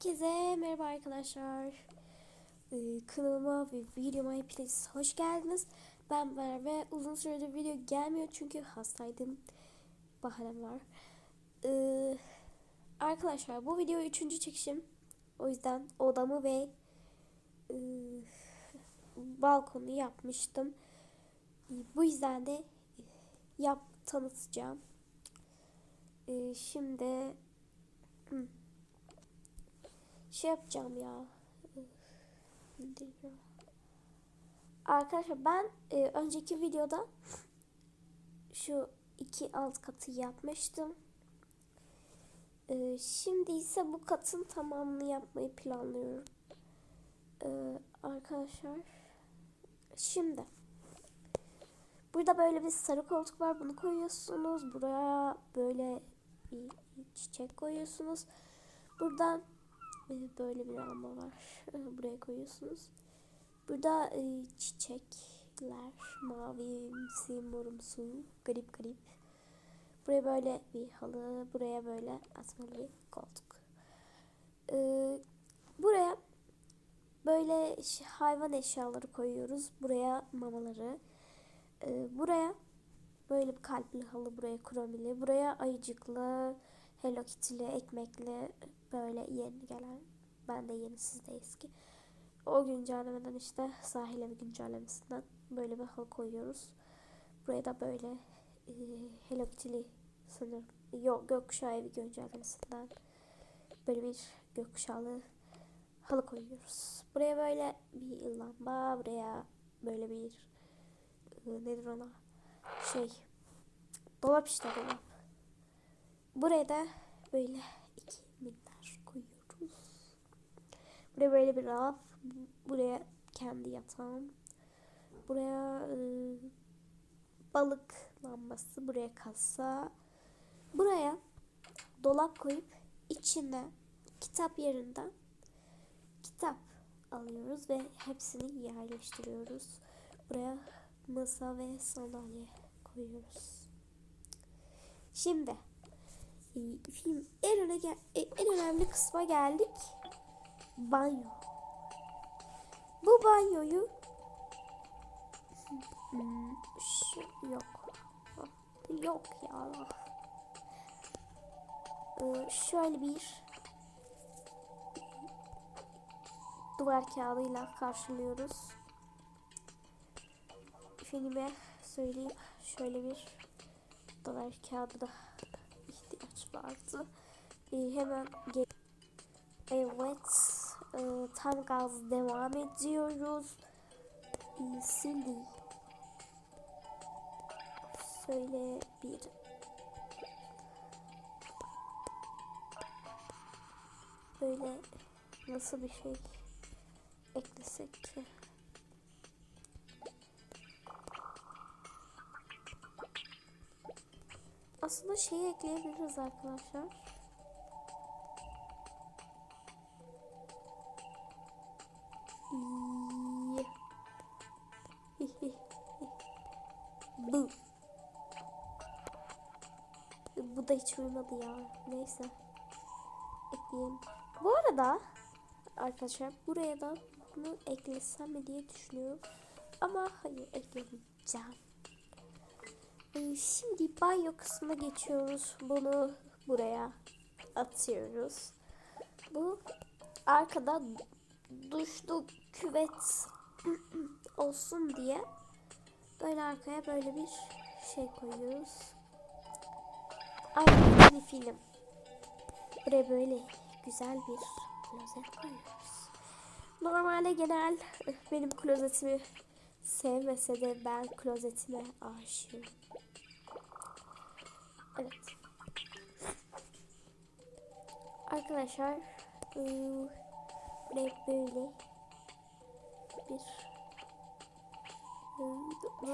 Herkese merhaba arkadaşlar. Ee, kanalıma ve videoma hepiniz hoş geldiniz. Ben Merve. Uzun süredir video gelmiyor çünkü hastaydım. Baharım var. Ee, arkadaşlar bu video üçüncü çekişim. O yüzden odamı ve e, balkonu yapmıştım. Ee, bu yüzden de yap tanıtacağım. Ee, şimdi hı şey yapacağım ya. Arkadaşlar ben e, önceki videoda şu iki alt katı yapmıştım. E, şimdi ise bu katın tamamını yapmayı planlıyorum. E, arkadaşlar şimdi burada böyle bir sarı koltuk var. Bunu koyuyorsunuz. Buraya böyle bir çiçek koyuyorsunuz. Buradan böyle bir lamba var. Buraya koyuyorsunuz. Burada e, çiçekler mavimsi morumsu garip garip. Buraya böyle bir halı, buraya böyle asmalı bir koltuk. Ee, buraya böyle hayvan eşyaları koyuyoruz. Buraya mamaları. Ee, buraya böyle bir kalpli halı, buraya kromili, buraya ayıcıklı, Hello Kitty'li, ekmekli böyle yeni gelen. Ben de yeni sizde eski. O güncellemeden işte sahil evi güncellemesinden böyle bir halı koyuyoruz. Buraya da böyle e, Hello Kitty'li sanırım. Yok gökkuşağı evi güncellemesinden böyle bir gökkuşağlı halı koyuyoruz. Buraya böyle bir lamba, buraya böyle bir e, nedir ona şey dolap işte dolap. Buraya da böyle iki minder koyuyoruz. Buraya böyle bir raf. Buraya kendi yatağım. Buraya e, balık lambası. Buraya kasa. Buraya dolap koyup içine kitap yerinden kitap alıyoruz ve hepsini yerleştiriyoruz. Buraya masa ve sandalye koyuyoruz. Şimdi film en öne e, en önemli kısma geldik. Banyo. Bu banyoyu hmm, yok. Yok ya. Ee, şöyle bir duvar kağıdıyla karşılıyoruz. Filme söyleyeyim. Şöyle bir duvar kağıdı da ihtiyaç vardı. Ee, hemen gel Evet. E, tam gaz devam ediyoruz. Şimdi söyle bir. Böyle nasıl bir şey eklesek ki? Aslında şeyi ekleyebiliriz arkadaşlar Bu. Bu da hiç uymadı ya. Neyse. Ekleyelim. Bu arada arkadaşlar buraya da bunu eklesem mi diye düşünüyorum. Ama hayır eklemeyeceğim. Ee, şimdi banyo kısmına geçiyoruz. Bunu buraya atıyoruz. Bu arkada duşlu küvet olsun diye böyle arkaya böyle bir şey koyuyoruz. Aynı bir film. Buraya böyle güzel bir klozet koyuyoruz. Normalde genel benim klozetimi sevmese de ben klozetime aşığım. Evet. Arkadaşlar buraya böyle bir ee,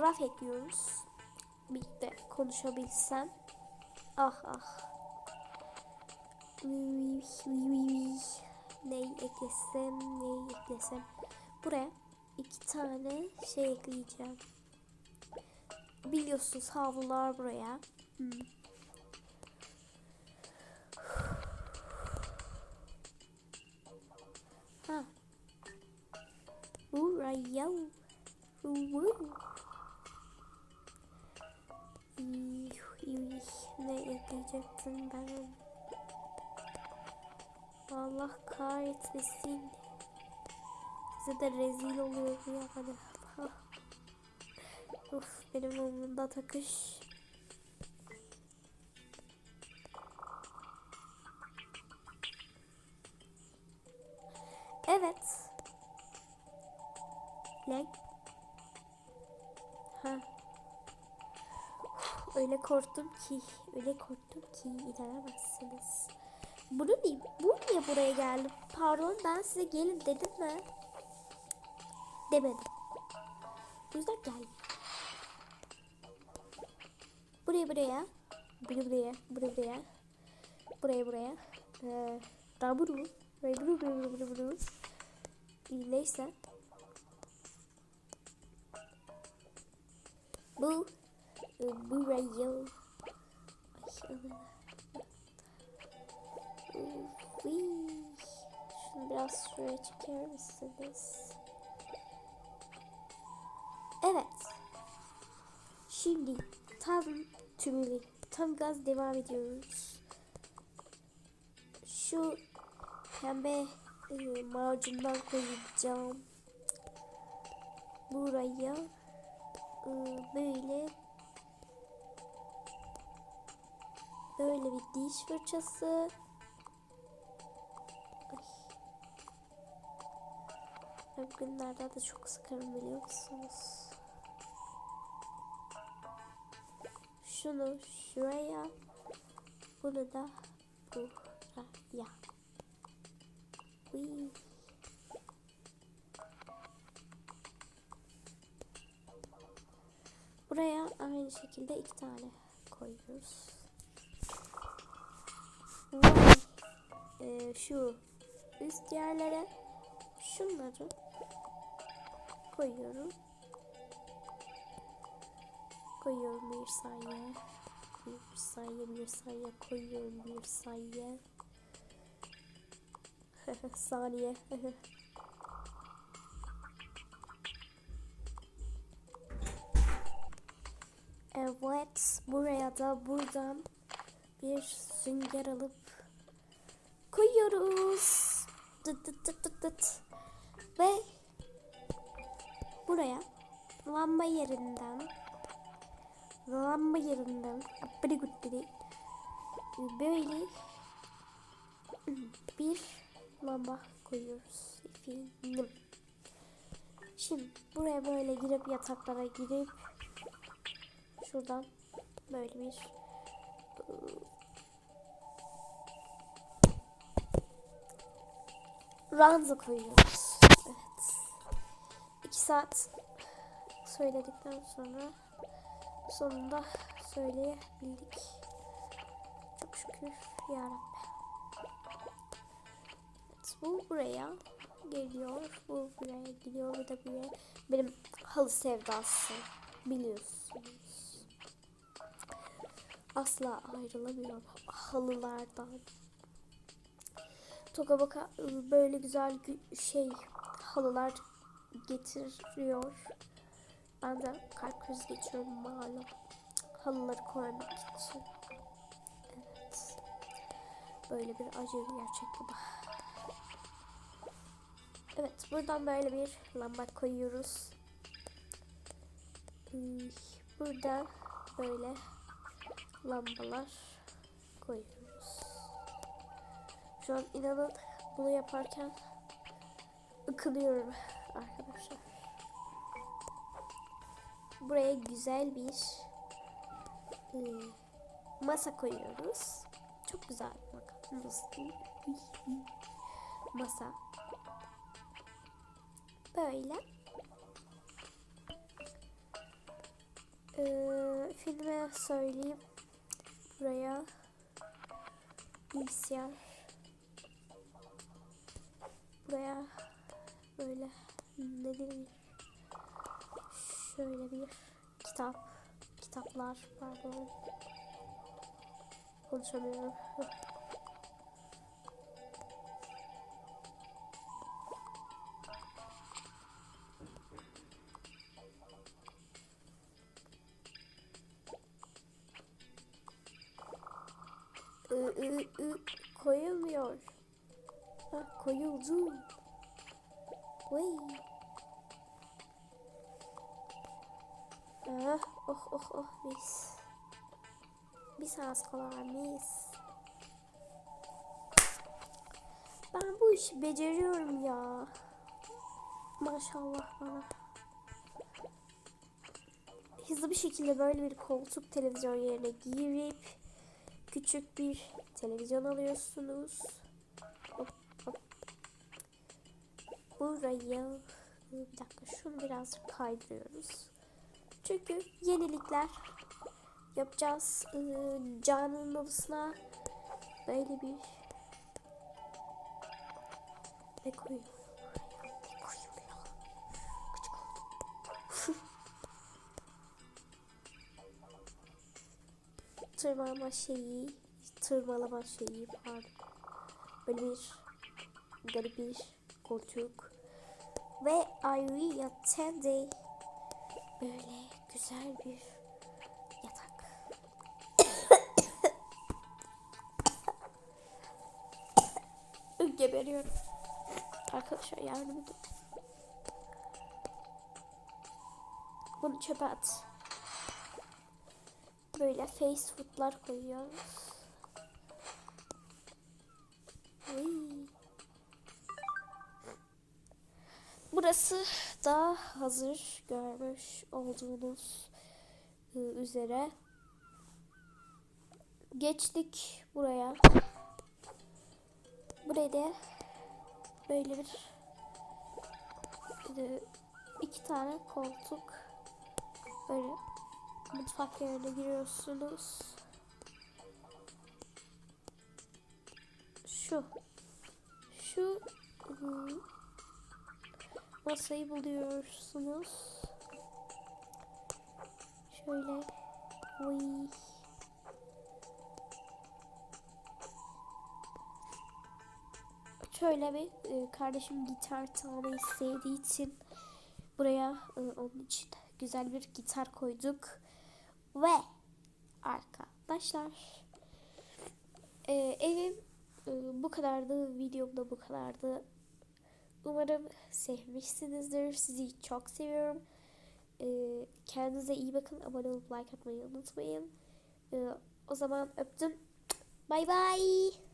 raf ekliyoruz. Birlikte konuşabilsem. Ah ah. Neyi eklesem, neyi eklesem. Buraya iki tane şey ekleyeceğim. Biliyorsunuz havlular buraya. Hmm. Ha. Buraya. Ne ekleyecektim ben? Allah kahretmesin. Size de rezil oluyor bu yani. Uf benim umurumda takış. Korktum ki, öyle korktum ki inanamazsınız. Bunu niye, bu niye buraya geldi? Pardon ben size gelin dedim mi? Demedim. Bu yüzden geldim. Buraya buraya. Buraya buraya. Buraya buraya. Buraya buraya. Ee, daha bunu. Buraya bunu bunu bunu bunu bunu. Neyse. Bu. Uy. Şunu biraz şuraya çeker misiniz? Evet. Şimdi tam tümüyle tam gaz devam ediyoruz. Şu pembe e, macundan koyacağım. Buraya e, böyle böyle bir diş fırçası. Ay. Bugünlerde de çok sıkarım biliyor musunuz? Şunu şuraya, bunu da buraya. Uy. Buraya aynı şekilde iki tane koyuyoruz. Ee, şu üst yerlere şunları koyuyorum. Koyuyorum bir saniye. Bir saniye, bir saniye koyuyorum bir saniye. saniye. evet, buraya da buradan bir sünger alıp koyuyoruz. Dıt dıt dıt dıt dıt. Ve buraya lamba yerinden lamba yerinden apri guttiri böyle bir lamba koyuyoruz efendim. Şimdi buraya böyle girip yataklara girip şuradan böyle bir ranza koyuyoruz. Evet. İki saat söyledikten sonra sonunda söyleyebildik. Çok şükür yarabbim. Evet, bu buraya geliyor. Bu buraya gidiyor. Bu da buraya. Benim halı sevdası. Biliyorsunuz. Asla ayrılamıyorum halılardan. Toka baka böyle güzel şey halılar getiriyor. Ben de kalp krizi geçiyorum malum. Halıları koymak için. Evet. Böyle bir acı gerçek bu. Evet buradan böyle bir lamba koyuyoruz. Burada böyle lambalar koyuyoruz. Şu an inanın bunu yaparken ıkılıyorum arkadaşlar. Buraya güzel bir e, masa koyuyoruz. Çok güzel bakın masa. Böyle. Ee, filme söyleyeyim. Buraya bilgisayar buraya. Böyle. Ne diyeyim şöyle bir kitap. Kitaplar pardon. Konuşamıyorum. Koyulmuyor. Ha, koyuldu. Vay. Ah, oh oh oh mis. Mis hastalar mis. Ben bu işi beceriyorum ya. Maşallah bana. Hızlı bir şekilde böyle bir koltuk televizyon yerine girip küçük bir televizyon alıyorsunuz. Buraya bir dakika şunu biraz kaydırıyoruz. Çünkü yenilikler yapacağız. Ee, Can'ın odasına böyle bir ne koyuyor? Tırmalama şeyi, tırmalama şeyi pardon. Böyle bir garip bir koltuk. Ve ayrı yatan böyle güzel bir yatak. Geberiyorum. Arkadaşlar yardım edin. Bunu çöpe at. Böyle face food'lar koyuyoruz. Burası da hazır görmüş olduğunuz e, üzere. Geçtik buraya. Buraya da böyle bir iki tane koltuk böyle mutfak yerine giriyorsunuz. Şu şu ıı, masayı buluyorsunuz. Şöyle uy. Şöyle bir e, kardeşim gitar çalmayı sevdiği için buraya e, onun için güzel bir gitar koyduk. Ve arkadaşlar e, evim e, bu kadardı. Videom da bu kadardı. Umarım sevmişsinizdir. Sizi çok seviyorum. E, kendinize iyi bakın. Abone olup like atmayı unutmayın. E, o zaman öptüm. Bay bay.